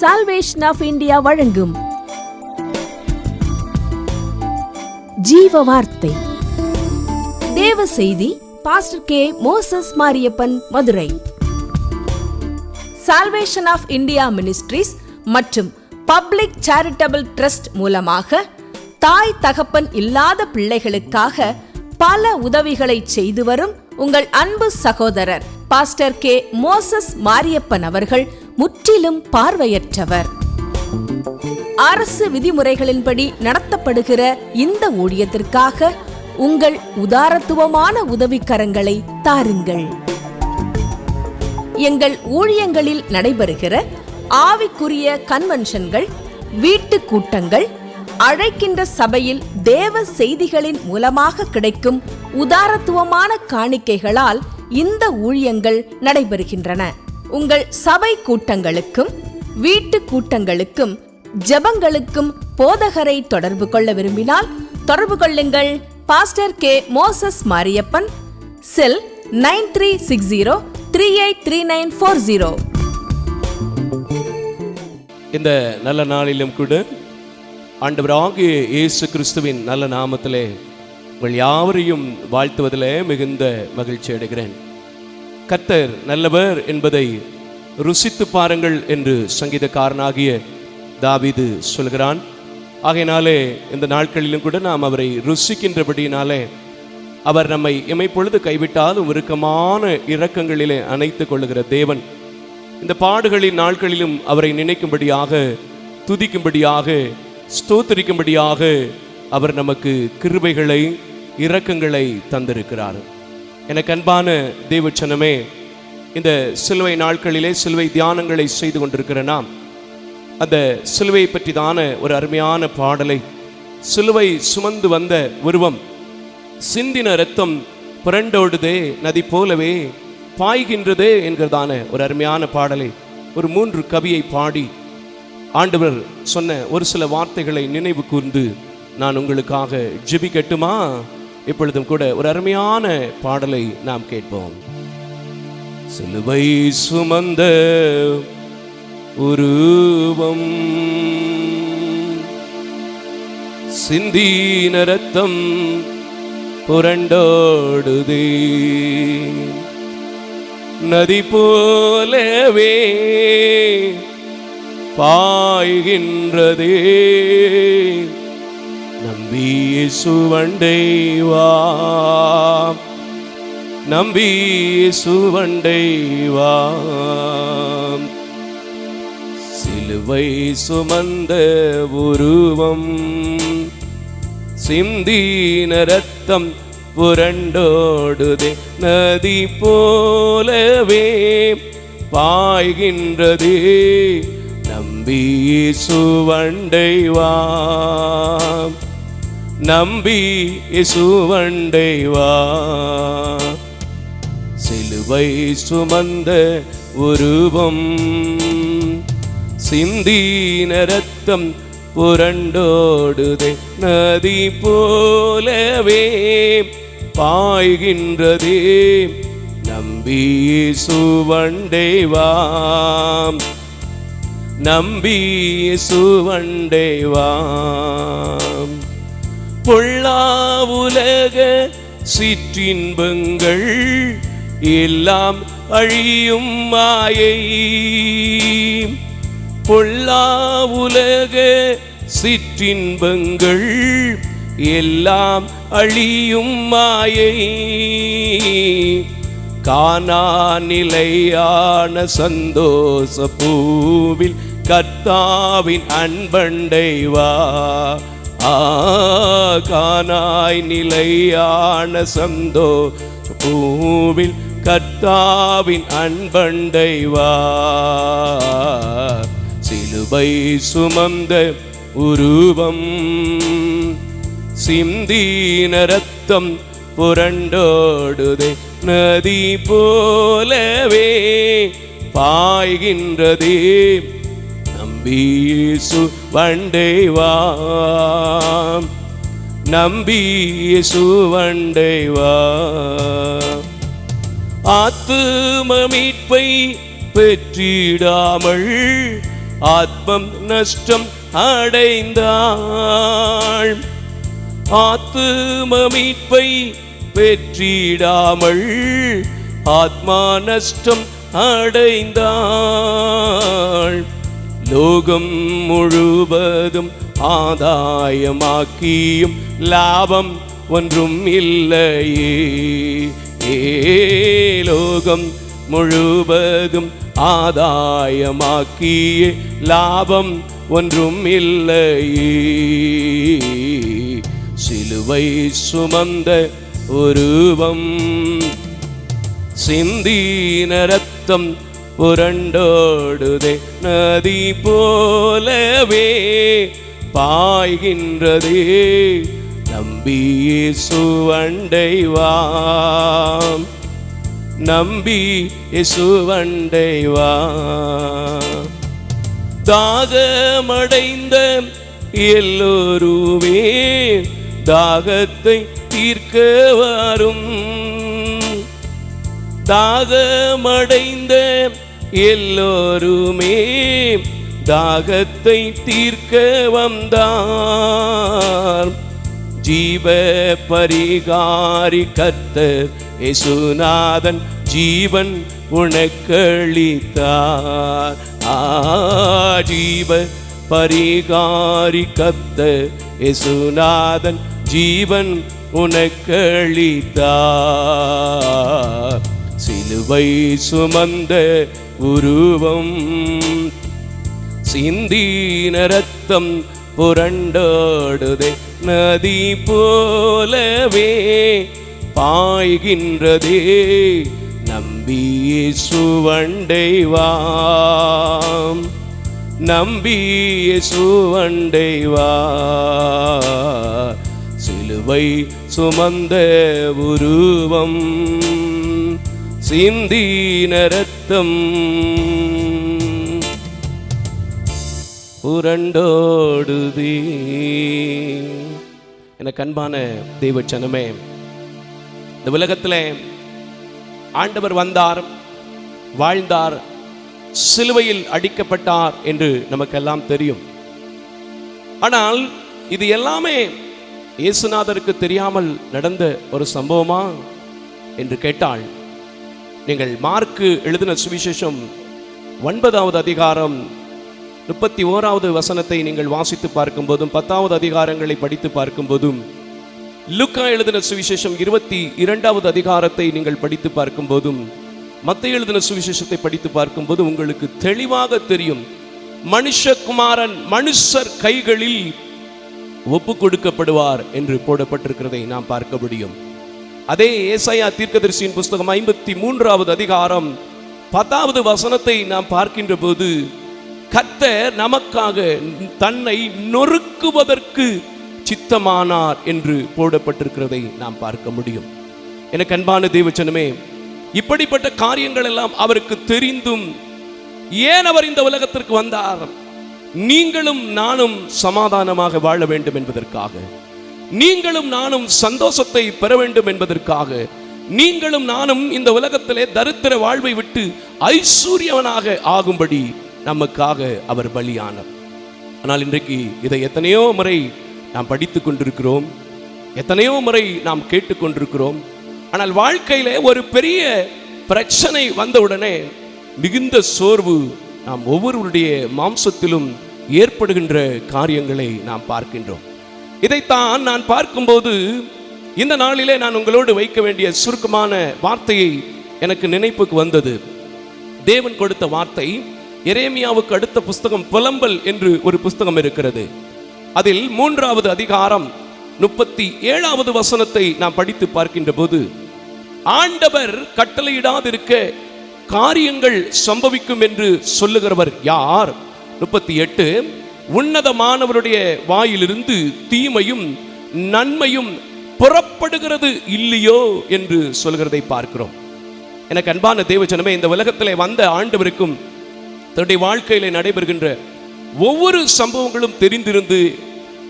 Salvation of India வழங்கும். ஜீவ வார்த்தை தேவ செய்தி pastor K Moses Mariappan Madurai. Salvation of India ministries மற்றும் பப்ளிக் சேரிட்டபிள் ட்ரஸ்ட் மூலமாக தாய் தகப்பன் இல்லாத பிள்ளைகளுக்காக பல உதவிகளை செய்து வரும் உங்கள் அன்பு சகோதரர் பாஸ்டர் கே மோசஸ் மாரியப்பன் அவர்கள் முற்றிலும் பார்வையற்றவர். அரசு விதிமுறைகளின்படி நடத்தப்படுகிற இந்த ஊழியத்திற்காக உங்கள் உதாரத்துவமான உதவிக்கரங்களை தாருங்கள். எங்கள் ஊழியங்களில் நடைபெறுகிற ஆவிக்குரிய கன்வென்ஷன்கள் வீட்டு கூட்டங்கள் அழைக்கின்ற சபையில் தேவ செய்திகளின் மூலமாக கிடைக்கும் உதாரத்துவமான காணிக்கைகளால் இந்த ஊழியங்கள் நடைபெறுகின்றன. உங்கள் சபை கூட்டங்களுக்கும் வீட்டு கூட்டங்களுக்கும் ஜெபங்களுக்கும் போதகரை தொடர்பு கொள்ள விரும்பினால் தொடர்பு கொள்ளுங்கள். Pastor K. Moses Mariappan cell nine three six zero three eight three nine four zero. இந்த நல்ல நாளிலும் கூட ஆண்டவராகிய இயேசு கிறிஸ்துவின் நல்ல நாமத்திலே உங்கள் யாவரையும் வாழ்த்துவதிலே மிகுந்த மகிழ்ச்சி அடைகிறேன். கத்தர் நல்லவர் என்பதை ருசித்து பாருங்கள் என்று சங்கீதக்காரனாகிய தாவிது சொல்கிறான். ஆகையினாலே இந்த நாட்களிலும் கூட நாம் அவரை ருசிக்கின்றபடியினாலே அவர் நம்மை இமைப்பொழுது கைவிட்டாலும் உருக்கமான இரக்கங்களிலே அணைத்துக் கொள்ளுகிற தேவன். இந்த பாடுகளின் நாட்களிலும் அவரை நினைக்கும்படியாக துதிக்கும்படியாக ஸ்தோத்திரிக்கும்படியாக அவர் நமக்கு கிருபைகளை இரக்கங்களை தந்திருக்கிறார். எனக்கு அன்பான தேவச்சனமே இந்த சிலுவை நாட்களிலே சிலுவை தியானங்களை செய்து கொண்டிருக்கிற நாம் அந்த சிலுவை பற்றிதான ஒரு அருமையான பாடலை சிலுவை சுமந்து வந்த உருவம் சிந்தின ரத்தம் புரண்டோடுதே நதி போலவே பாய்கின்றதே என்கிறதான ஒரு அருமையான பாடலை ஒரு மூன்று கவியை பாடி ஆண்டவர் சொன்ன ஒரு சில வார்த்தைகளை நினைவு கூர்ந்து நான் உங்களுக்காக ஜெபிக்கட்டுமா? இப்பொழுதும் கூட ஒரு அருமையான பாடலை நாம் கேட்போம். சிலுவை சுமந்த உருவம் சிந்தீன ரத்தம் புரண்டோடுதே. நதி போலவே பாய்கின்றதே. நம்பி சுவண்டை நம்பி சுவண்டை சிலுவை சுமந்த உருவம் சிந்தீன ரத்தம் புரண்டோடுதே நதி போலவே பாய்கின்றதே. நம்பி சுவண்டை நம்பி சுவண்டை வா சிலுவை சுமந்த உருவம் சிந்தீன ரத்தம் புரண்டோடுதே நதி போலவே பாய்கின்றதே. நம்பி சுவண்டை வாம் நம்பி சுவண்டை வாம் உலக சிற்றின்பங்கள் எல்லாம் அழியும் மாயை. பொல்லா உலக சிற்றின்பங்கள் எல்லாம் அழியும் மாயை. காணா நிலையான சந்தோஷ பூவில் கர்த்தாவின் அன்பண்டைவா. ஆகானாய் நிலையான சந்தோ பூவில் கர்த்தாவின் அன்பண்டைவா. சிலுவை சுமந்த உருவம் சிந்தீன ரத்தம் புரண்டோடுதே நதி போலவே பாய்கின்றதே. நம்பியேசு வண்டைவாம். நம்பியேசு வண்டைவாம். ஆத்தும மீட்பை பெற்றிடாமல் ஆத்மம் நஷ்டம் அடைந்தாள். ஆத்தும மீட்பை பெற்றிடாமல் ஆத்மா நஷ்டம் அடைந்தாள். லோகம் முழுவதும் ஆதாயமாக்கியும் லாபம் ஒன்றும் இல்லையே ஏலோகம் முழுவதும் ஆதாயமாக்கிய லாபம் ஒன்றும் இல்லையே சிலுவை சுமந்த உருவம் சிந்தீன ரத்தம் புரண்டோடுதே நதி போலவே பாய்கின்றதே. நம்பியே சுவண்டைவாம் நம்பி இசுவண்டைவா தாகமடைந்த எல்லோருமே தாகத்தை தீர்க்க வரும். தாகமடைந்த எல்லோருமே தாகத்தை தீர்க்க வந்தார். ஜீவ பரிகாரி கத்தர் இயேசுநாதன் ஜீவன் உனக்களித்தார் ஆ ஜீவ பரிகாரி கர்த்தர் இயேசுநாதன் ஜீவன் உனக்களித்தார் சிலுவை சுமந்த உருவம். சிந்தின ரத்தம் புரண்டாடுதே நதி போலவே பாய்கின்றதே நம்பி சுவண்டைவாம் நம்பி சுவண்டைவா சிலுவை சுமந்த உருவம். சிந்தீன ரத்தம் புரண்டோடுதே. எனக்கு அன்பான சனமே இந்த உலகத்தில் ஆண்டவர் வந்தார் வாழ்ந்தார் சிலுவையில் அடிக்கப்பட்டார் என்று நமக்கெல்லாம் தெரியும். ஆனால் இது எல்லாமே இயேசுநாதருக்கு தெரியாமல் நடந்த ஒரு சம்பவமா? என்று கேட்டாள் நீங்கள் மார்க்கு எழுதின சுவிசேஷம் ஒன்பதாவது அதிகாரம் முப்பத்தி ஓராவது வசனத்தை நீங்கள் வாசித்து பார்க்கும்போதும் பத்தாவது அதிகாரங்களை படித்து பார்க்கும்போதும் லுக்கா எழுதின சுவிசேஷம் இருபத்தி இரண்டாவது அதிகாரத்தை நீங்கள் படித்து பார்க்கும்போதும் மத்த எழுதின சுவிசேஷத்தை படித்து பார்க்கும்போது உங்களுக்கு தெளிவாக தெரியும் மனுஷகுமாரன் மனுஷர் கைகளில் ஒப்பு கொடுக்கப்படுவார் என்று போடப்பட்டிருக்கிறதை நாம் பார்க்க முடியும். அதே ஏசையா தீர்க்கதரிசியின் புஸ்தகம் ஐம்பத்தி மூன்றாவது அதிகாரம் பத்தாவது வசனத்தை நாம் பார்க்கின்ற போது கத்த நமக்காக தன்னை நொறுக்குவதற்கு சித்தமானார் என்று போடப்பட்டிருக்கிறதை நாம் பார்க்க முடியும். எனக்கு அன்பான தேவச்சனமே இப்படிப்பட்ட காரியங்கள் எல்லாம் அவருக்கு தெரிந்தும் ஏன் அவர் இந்த உலகத்திற்கு வந்தார்? நீங்களும் நானும் சமாதானமாக வாழ வேண்டும் என்பதற்காக. நீங்களும் நானும் சந்தோஷத்தை பெற வேண்டும் என்பதற்காக நீங்களும் நானும் இந்த உலகத்திலே தரித்திர வாழ்வை விட்டு ஐஸ்வர்யவனாக ஆகும்படி நமக்காக அவர் பலியானார். ஆனால் இன்றைக்கு இதை எத்தனையோ முறை நாம் படித்துக் கொண்டிருக்கிறோம் எத்தனையோ முறை நாம் கேட்டுக்கொண்டிருக்கிறோம் ஆனால் வாழ்க்கையிலே ஒரு பெரிய பிரச்சனை வந்தவுடனே மிகுந்த சோர்வு நாம் ஒவ்வொருவருடைய மாம்சத்திலும் ஏற்படுகின்ற காரியங்களை நாம் பார்க்கின்றோம். இதைத்தான் நான் பார்க்கும்போது இந்த நாளிலே நான் உங்களோடு வைக்க வேண்டிய சுருக்கமான வார்த்தையை எனக்கு நினைப்புக்கு வந்தது. தேவன் கொடுத்த வார்த்தை எரேமியாவுக்கு அடுத்த புஸ்தகம் புலம்பல் என்று ஒரு புஸ்தகம் இருக்கிறது. அதில் மூன்றாவது அதிகாரம் முப்பத்தி ஏழாவது வசனத்தை நாம் படித்து பார்க்கின்ற போது ஆண்டவர் கட்டளையிடாதிருக்க காரியங்கள் சம்பவிக்கும் என்று சொல்லுகிறவர் யார்? முப்பத்தி எட்டு உன்னதமானவருடைய வாயிலிருந்து தீமையும் நன்மையும் புறப்படுகிறது இல்லையோ என்று சொல்கிறதை பார்க்கிறோம். எனக்கு அன்பான தேவஜனமே இந்த உலகத்திலே வந்த ஆண்டவருக்கும் தன்னுடைய வாழ்க்கையிலே நடைபெறுகின்ற ஒவ்வொரு சம்பவங்களும் தெரிந்திருந்து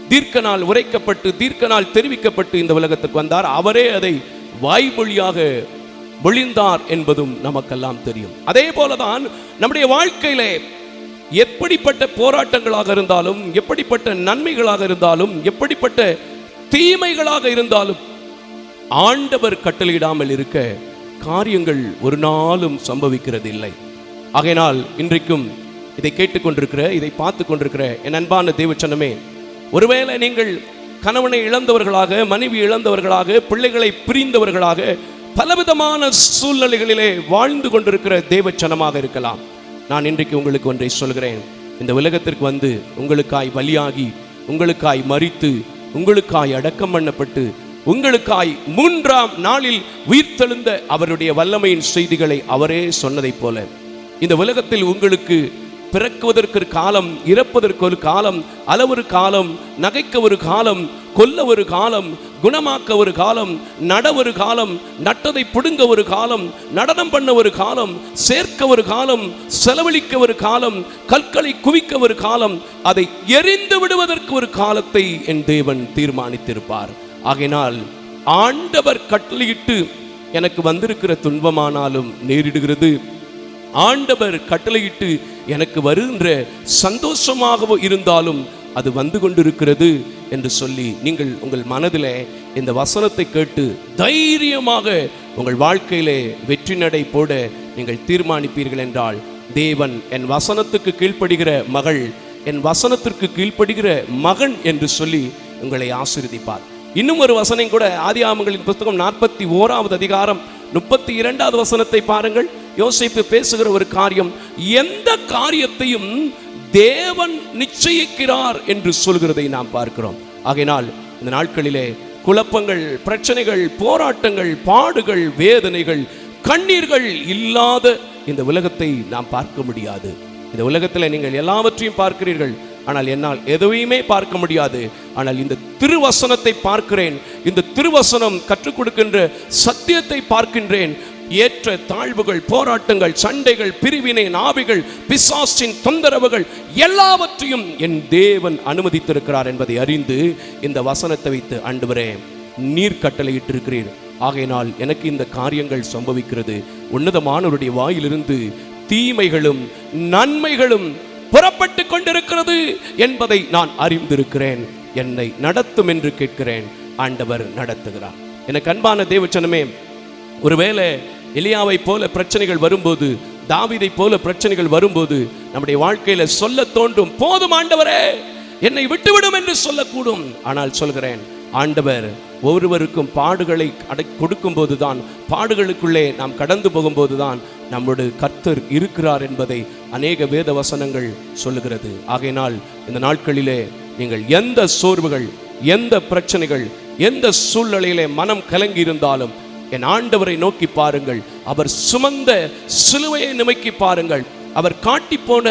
தீர்க்க நாள் உரைக்கப்பட்டு தீர்க்க நாள் தெரிவிக்கப்பட்டு இந்த உலகத்துக்கு வந்தார். அவரே அதை வாய்மொழியாக மொழிந்தார் என்பதும் நமக்கெல்லாம் தெரியும். அதே போலதான் நம்முடைய வாழ்க்கையிலே எப்படிப்பட்ட போராட்டங்களாக இருந்தாலும் எப்படிப்பட்ட நன்மைகளாக இருந்தாலும் எப்படிப்பட்ட தீமைகளாக இருந்தாலும் ஆண்டவர் கட்டளையிடாமல் இருக்க காரியங்கள் ஒரு நாளும் சம்பவிக்கிறது இல்லை ஆகையினால் இன்றைக்கும் இதை கேட்டுக்கொண்டிருக்கிற இதை பார்த்து கொண்டிருக்கிற என் அன்பான தேவச்சனமே ஒருவேளை நீங்கள் கணவனை இழந்தவர்களாக மனைவி இழந்தவர்களாக பிள்ளைகளை பிரிந்தவர்களாக பலவிதமான சூழ்நிலைகளிலே வாழ்ந்து கொண்டிருக்கிற தேவச்சனமாக இருக்கலாம். நான் இன்றைக்கு உங்களுக்கு ஒன்றை சொல்கிறேன். இந்த உலகத்திற்கு வந்து உங்களுக்காய் பலியாகி உங்களுக்காய் மறித்து உங்களுக்காய் அடக்கம் பண்ணப்பட்டு உங்களுக்காய் மூன்றாம் நாளில் உயிர்த்தெழுந்த அவருடைய வல்லமையின் செய்திகளை அவரே சொன்னதைப் போல இந்த உலகத்தில் உங்களுக்கு பிறக்குவதற்கு ஒரு காலம் இறப்பதற்கு ஒரு காலம் அளவொரு காலம் நகைக்க ஒரு காலம் கொல்ல ஒரு காலம் குணமாக்க ஒரு காலம் நட ஒரு காலம் நட்டதை பிடுங்க ஒரு காலம் நடனம் பண்ண ஒரு காலம் சேர்க்க ஒரு காலம் செலவழிக்க ஒரு காலம் கற்களை குவிக்க ஒரு காலம் அதை எரிந்து விடுவதற்கு ஒரு காலத்தை என் தேவன் தீர்மானித்திருப்பார். ஆகையினால் ஆண்டவர் கட்டளையிட்டு எனக்கு வந்திருக்கிற துன்பமானாலும் நேரிடுகிறது. ஆண்டவர் கட்டளையிட்டு எனக்கு வருகின்ற சந்தோஷமாக இருந்தாலும் அது வந்து கொண்டிருக்கிறது என்று சொல்லி நீங்கள் உங்கள் மனதிலே இந்த வசனத்தை கேட்டு தைரியமாக உங்கள் வாழ்க்கையிலே வெற்றி நடை போட நீங்கள் தீர்மானிப்பீர்கள் என்றால் தேவன் என் வசனத்துக்கு கீழ்ப்படுகிற மகள் என் வசனத்திற்கு கீழ்ப்படுகிற மகன் என்று சொல்லி உங்களை ஆசீர்வதிப்பார். இன்னும் ஒரு வசனம் கூட ஆதி ஆமங்களின் புஸ்தகம் நாற்பத்தி ஓராவது அதிகாரம் முப்பத்தி இரண்டாவது வசனத்தை பாருங்கள். யோசிப்பு பேசுகிற ஒரு காரியம் எந்த காரியத்தையும் தேவன் நிச்சயிக்கிறார் என்று சொல்கிறதை நாம் பார்க்கிறோம். ஆகையினால் இந்த நாட்களிலே குழப்பங்கள் பிரச்சனைகள் போராட்டங்கள் பாடுகள் வேதனைகள் கண்ணீர்கள் இல்லாத இந்த உலகத்தை நாம் பார்க்க முடியாது. இந்த உலகத்தில் நீங்கள் எல்லாவற்றையும் பார்க்கிறீர்கள். ஆனால் என்னால் எதுவுமே பார்க்க முடியாது. ஆனால் இந்த திருவசனத்தை பார்க்கிறேன். இந்த திருவசனம் கற்றுக் கொடுக்கின்ற சத்தியத்தை பார்க்கின்றேன். ஏற்ற தாழ்வுகள் போராட்டங்கள் சண்டைகள் பிரிவினை நாவிகள் பிசாசின் தொந்தரவுகள் எல்லாவற்றையும் என் தேவன் அனுமதித்திருக்கிறார் என்பதை அறிந்து இந்த வசனத்தை வைத்து ஆண்டவரே நீர் கட்டளையிட்டிருக்கிறீர். ஆகையினால் எனக்கு இந்த காரியங்கள் சம்பவிக்கிறது. உன்னதமானவருடைய வாயிலிருந்து தீமைகளும் நன்மைகளும் புறப்பட்டு கொண்டிருக்கிறது என்பதை நான் அறிந்திருக்கிறேன். என்னை நடத்தும் என்று கேட்கிறேன். ஆண்டவர் நடத்துகிறார். எனக்கு அன்பான தேவச்சனமே ஒருவேளை எலியாவை போல பிரச்சனைகள் வரும்போது தாவிதை போல பிரச்சனைகள் வரும்போது நம்முடைய வாழ்க்கையில சொல்ல தோன்றும் போதும் ஆண்டவரே என்னை விட்டுவிடும் என்று சொல்லக்கூடும். ஆனால் சொல்கிறேன் ஆண்டவர் ஒவ்வொருவருக்கும் பாடுகளை அடை கொடுக்கும் போதுதான் பாடுகளுக்குள்ளே நாம் கடந்து போகும்போதுதான் நம்முடைய கர்த்தர் இருக்கிறார் என்பதை அநேக வேத வசனங்கள் சொல்லுகிறது. ஆகையினால் இந்த நாட்களிலே நீங்கள் எந்த சோர்வுகள் எந்த பிரச்சனைகள் எந்த சூழ்நிலையிலே மனம் கலங்கி இருந்தாலும் என் ஆண்டவரை நோக்கி பாருங்கள். அவர் சுமந்த சிலுவையை நிமைக்கி பாருங்கள். அவர் காட்டி போன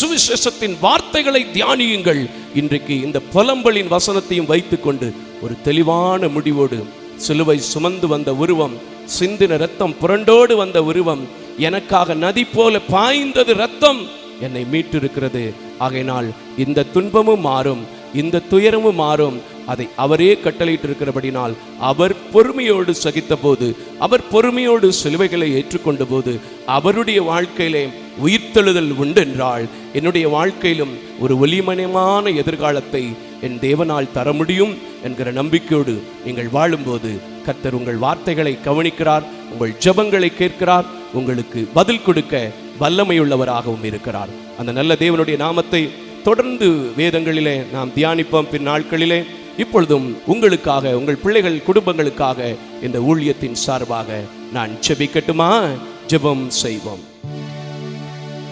சுவிசேஷத்தின் வார்த்தைகளை தியானியுங்கள். இன்றைக்கு இந்த புலம்பலின் வசனத்தையும் வைத்துக்கொண்டு ஒரு தெளிவான முடிவோடு சிலுவை சுமந்து வந்த உருவம் சிந்தின ரத்தம் புரண்டோடு வந்த உருவம் எனக்காக நதி போல பாய்ந்தது ரத்தம் என்னை மீட்டிருக்கிறது. ஆகையினால் இந்த துன்பமும் மாறும் இந்த துயரமும் மாறும் அதை அவரே கட்டளையிட்டிருக்கிறபடினால் அவர் பொறுமையோடு சகித்த போது அவர் பொறுமையோடு சிலுவைகளை ஏற்றுக்கொண்ட போது அவருடைய வாழ்க்கையிலே உயிர்த்தெழுதல் உண்டென்றால் என்னுடைய வாழ்க்கையிலும் ஒரு ஒளிமயமான எதிர்காலத்தை என் தேவனால் தர முடியும் என்கிற நம்பிக்கையோடு நீங்கள் வாழும்போது கர்த்தர் உங்கள் வார்த்தைகளை கவனிக்கிறார் உங்கள் ஜெபங்களை கேட்கிறார் உங்களுக்கு பதில் கொடுக்க வல்லமையுள்ளவராகவும் இருக்கிறார். அந்த நல்ல தேவனுடைய நாமத்தை தொடர்ந்து வேதங்களிலே நாம் தியானிப்போம். பின் நாட்களிலே இப்பொழுதும் உங்களுக்காக உங்கள் பிள்ளைகள் குடும்பங்களுக்காக இந்த ஊழியத்தின் சார்பாக நான் செபிக்கட்டுமா ஜெபம் செய்வோம்.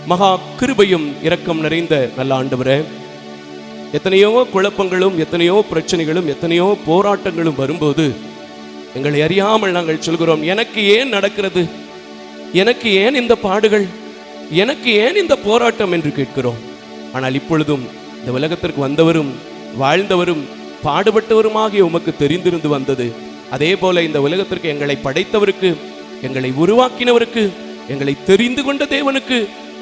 மகா கிருபையும் இரக்கம் நிறைந்த நல்ல ஆண்டவரே எத்தனையோ குழப்பங்களும் எத்தனையோ பிரச்சனைகளும் எத்தனையோ போராட்டங்களும் வரும்போது எங்களை அறியாமல் நாங்கள் சொல்கிறோம் எனக்கு ஏன் நடக்கிறது? எனக்கு ஏன் இந்த பாடுகள்? எனக்கு ஏன் இந்த போராட்டம்? என்று கேட்கிறோம். ஆனால் இப்பொழுதும் இந்த உலகத்திற்கு வந்தவரும் வாழ்ந்தவரும் பாடுபட்டவருமாகிய உமக்கு தெரிந்திருந்து வந்தது. அதே போல இந்த உலகத்திற்கு எங்களை படைத்தவருக்கு எங்களை உருவாக்கினவருக்கு எங்களை தெரிந்து கொண்ட தேவனுக்கு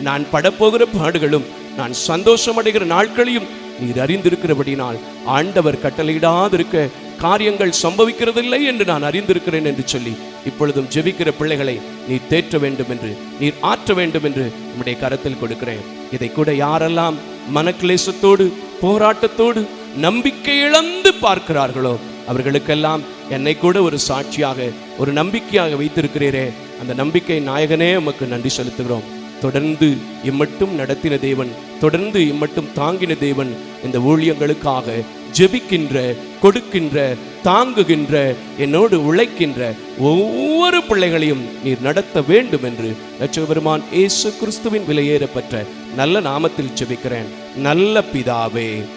நான் படப்போகிற பாடுகளும் நான் சந்தோஷம் அடைகிற நாட்களையும் நீர் அறிந்திருக்கிறபடினால் ஆண்டவர் கட்டளையிடாதிருக்க காரியங்கள் சம்பவிக்கிறதில்லை என்று நான் அறிந்திருக்கிறேன் என்று சொல்லி இப்பொழுதும் ஜெபிக்கிற பிள்ளைகளை நீர் தேற்ற வேண்டும் என்று நீர் ஆற்ற வேண்டும் என்று உம்முடைய கரத்தில் கொடுக்கிறேன். இதை கூட யாரெல்லாம் மனக்லேசத்தோடு போராட்டத்தோடு நம்பிக்கை இழந்து பார்க்கிறார்களோ அவர்களுக்கெல்லாம் என்னை கூட ஒரு சாட்சியாக ஒரு நம்பிக்கையாக வைத்திருக்கிறீரே. அந்த நம்பிக்கை நாயகனே உமக்கு நன்றி செலுத்துகிறோம். தொடர்ந்து இம்மட்டும் நடத்தின தேவன் தொடர்ந்து இம்மட்டும் தாங்கின தேவன் இந்த ஊழியங்களுக்காக ஜெபிக்கின்ற கொடுக்கின்ற தாங்குகின்ற என்னோடு உழைக்கின்ற ஒவ்வொரு பிள்ளைகளையும் நீர் நடத்த வேண்டும் என்று லட்சபெருமான் இயேசு கிறிஸ்துவின் விலையேறப்பட்ட நல்ல நாமத்தில் ஜெபிக்கிறேன். நல்ல பிதாவே.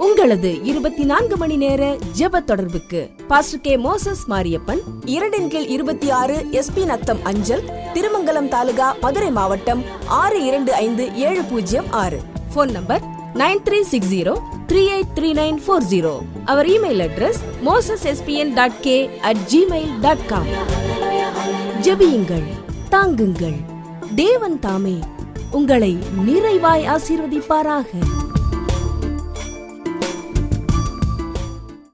உங்களது இருபத்தி நான்கு மணி நேர ஜெப தொடர்புக்கு பாஸ்டர் கே மோசஸ் மாரியப்பன் இரண்டின் கீழ் இருபத்தி ஆறு எஸ்பி நத்தம் அஞ்சல் திருமங்கலம் தாலுகா மதுரை மாவட்டம் ஆறு இரண்டு ஐந்து ஏழு பூஜ்ஜியம் ஆறு. Phone number nine three six zero three eight three nine four zero our email address Moses SPN dot K at Gmail dot com ஜெபியுங்கள் தாங்குங்கள். தேவன் தாமே உங்களை நிறைவாய் ஆசீர்வதிப்பாராக.